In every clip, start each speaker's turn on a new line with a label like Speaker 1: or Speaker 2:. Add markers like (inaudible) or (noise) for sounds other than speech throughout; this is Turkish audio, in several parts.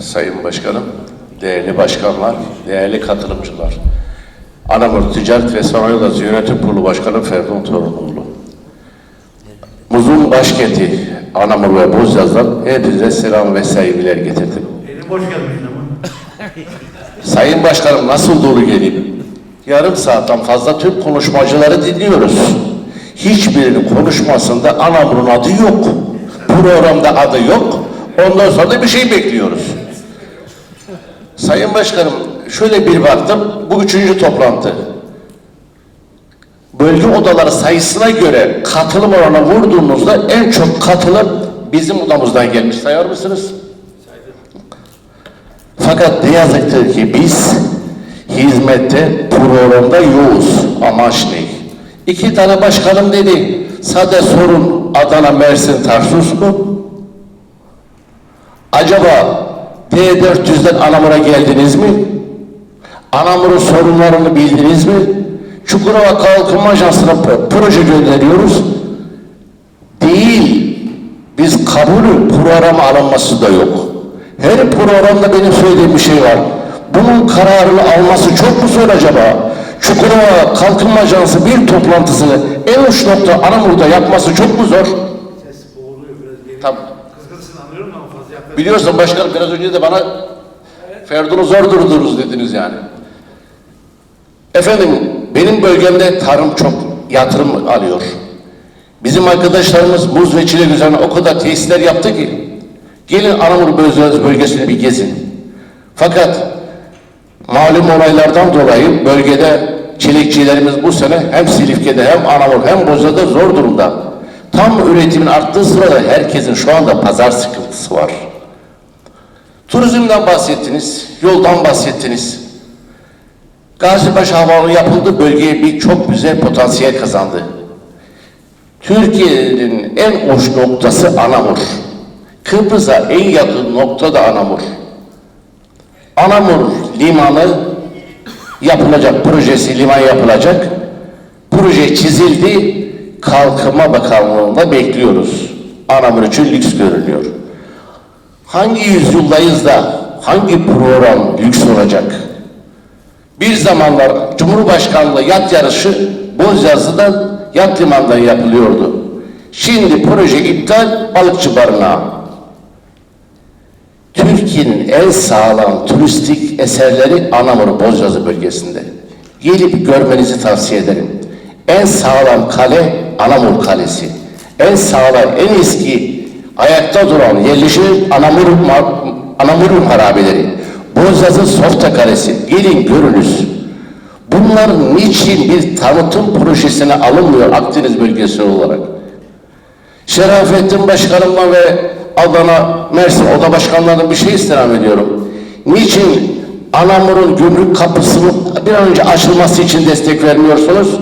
Speaker 1: Sayın Başkanım, değerli başkanlar, değerli katılımcılar. Anamur Ticaret ve Sanayi Odası Yönetim Kurulu Başkanı Ferdun Torunoğlu. Muzun başkenti Anamur ve Bozyaz'dan hepinize selam ve sevgiler getirdim.
Speaker 2: Elim boş gelmiş ama. (laughs)
Speaker 1: Sayın Başkanım nasıl dolu geleyim? Yarım saatten fazla tüm konuşmacıları dinliyoruz. Hiçbirinin konuşmasında Anamur'un adı yok. Programda adı yok. Ondan sonra da bir şey bekliyoruz. Sayın Başkanım şöyle bir baktım. Bu üçüncü toplantı. Bölge odaları sayısına göre katılım oranı vurduğumuzda en çok katılım bizim odamızdan gelmiş. Sayar mısınız? Fakat ne yazıktır ki biz hizmette programda yoğuz. Amaç ne? İki tane başkanım dedi. Sade sorun Adana, Mersin, Tarsus mu? Acaba D400'den Anamur'a geldiniz mi? Anamur'un sorunlarını bildiniz mi? Çukurova Kalkınma Ajansı'na pro- proje gönderiyoruz. Değil. Biz kabulü program alınması da yok. Her programda benim söylediğim bir şey var. Bunun kararını alması çok mu zor acaba? Çukurova Kalkınma Ajansı bir toplantısını en uç nokta Anamur'da yapması çok mu zor?
Speaker 2: Ses boğuluyor biraz.
Speaker 1: Tamam.
Speaker 2: Kızgınsın anlıyorum ama fazla yaklaşık.
Speaker 1: Biliyorsun başkanım biraz önce de bana Ferdun'u zor durdururuz dediniz yani. Efendim benim bölgemde tarım çok yatırım alıyor. Bizim arkadaşlarımız muz ve çilek üzerine o kadar tesisler yaptı ki gelin Anamur Bölge- bölgesini bir gezin. Fakat malum olaylardan dolayı bölgede çilekçilerimiz bu sene hem Silifke'de hem Anamur hem Bozca'da zor durumda. Tam üretimin arttığı sırada herkesin şu anda pazar sıkıntısı var. Turizmden bahsettiniz, yoldan bahsettiniz. Gazipaşa Havaalanı yapıldı, bölgeye bir çok güzel potansiyel kazandı. Türkiye'nin en uç noktası Anamur. Kıbrıs'a en yakın nokta da Anamur. Anamur limanı yapılacak, projesi liman yapılacak. Proje çizildi, Kalkınma Bakanlığı'nda bekliyoruz. Anamur için lüks görünüyor. Hangi yüzyıldayız da hangi program lüks olacak? Bir zamanlar Cumhurbaşkanlığı yat yarışı Bozyazı'dan yat limandan yapılıyordu. Şimdi proje iptal balıkçı barınağı. Türkiye'nin en sağlam turistik eserleri Anamur Bozyazı bölgesinde. Gelip görmenizi tavsiye ederim. En sağlam kale Anamur Kalesi. En sağlam, en eski ayakta duran yerleşim Anamur, Anamur'un harabeleri. Bozyazı Softa Kalesi. Gelin görünüz. Bunlar niçin bir tanıtım projesine alınmıyor Akdeniz bölgesi olarak? Şerafettin Başkanımla ve Adana, Mersin Oda Başkanlarına bir şey istirham ediyorum. Niçin Anamur'un gümrük kapısının bir an önce açılması için destek vermiyorsunuz?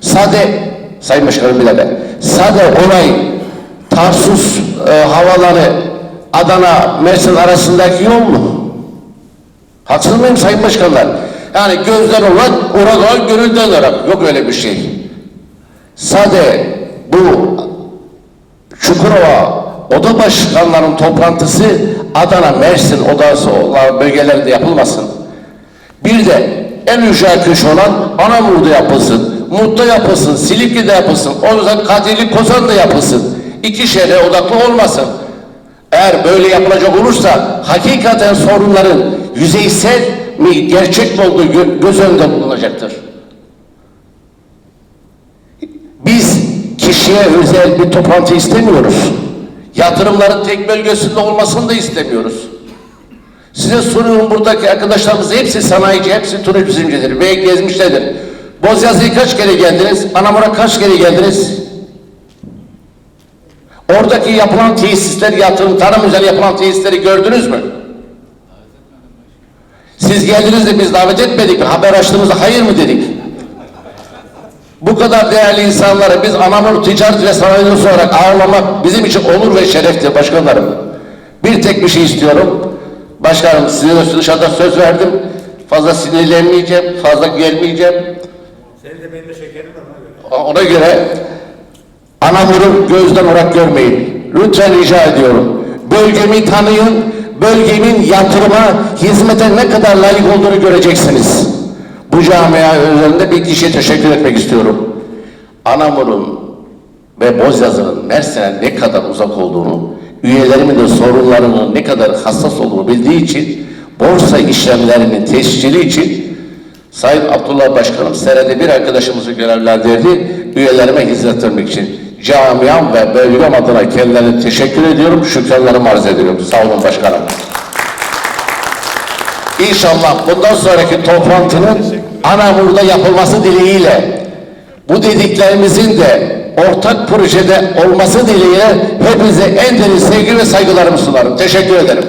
Speaker 1: Sade, Sayın Başkanım bir dakika, sade olay Tarsus e, havaları Adana, Mersin arasındaki yol mu? Haksız mıyım Sayın Başkanlar? Yani gözden olan, oradan gönülden olarak. Yok öyle bir şey. Sade bu Çukurova oda başkanlarının toplantısı Adana, Mersin odası olan bölgelerinde yapılmasın. Bir de en ücra köşe olan Anamur'da yapılsın, Mut'ta yapılsın, Silifke'de yapılsın, o yüzden Kadirli Kozan'da yapılsın. İki şehre odaklı olmasın. Eğer böyle yapılacak olursa hakikaten sorunların yüzeysel mi gerçek mi olduğu gö- göz önünde bulunacaktır. Biz kişiye özel bir toplantı istemiyoruz. Yatırımların tek bölgesinde olmasını da istemiyoruz. Size soruyorum buradaki arkadaşlarımız hepsi sanayici, hepsi turizmcidir ve gezmişlerdir. Bozyazı'ya kaç kere geldiniz? Anamur'a kaç kere geldiniz? Oradaki yapılan tesisler, yatırım, tarım üzerine yapılan tesisleri gördünüz mü? Siz geldiniz de biz davet etmedik mi? Haber açtığımızda hayır mı dedik? Bu kadar değerli insanları biz Anamur Ticaret ve Sanayi olarak ağırlamak bizim için onur ve şereftir başkanlarım. Bir tek bir şey istiyorum. Başkanım size de dışarıda söz verdim. Fazla sinirlenmeyeceğim, fazla gelmeyeceğim.
Speaker 2: Senin de benim de şekerim var ona göre.
Speaker 1: Ona göre Anamur'u gözden olarak görmeyin. Lütfen rica ediyorum. Bölgemi tanıyın, bölgemin yatırıma, hizmete ne kadar layık olduğunu göreceksiniz. Bu camia üzerinde bir kişiye teşekkür etmek istiyorum. Anamur'un ve Bozyazı'nın Mersin'e ne kadar uzak olduğunu, üyelerimin de sorunlarının ne kadar hassas olduğunu bildiği için, borsa işlemlerinin tescili için Sayın Abdullah Başkanım senede bir arkadaşımızı görevlendirdi, üyelerime hizmet vermek için. Camiam ve bölgem adına kendilerine teşekkür ediyorum, şükranlarımı arz ediyorum. Sağ olun başkanım. İnşallah bundan sonraki toplantının Anamur'da yapılması dileğiyle bu dediklerimizin de ortak projede olması dileğiyle hepinize en derin sevgi ve saygılarımı sunarım. Teşekkür ederim.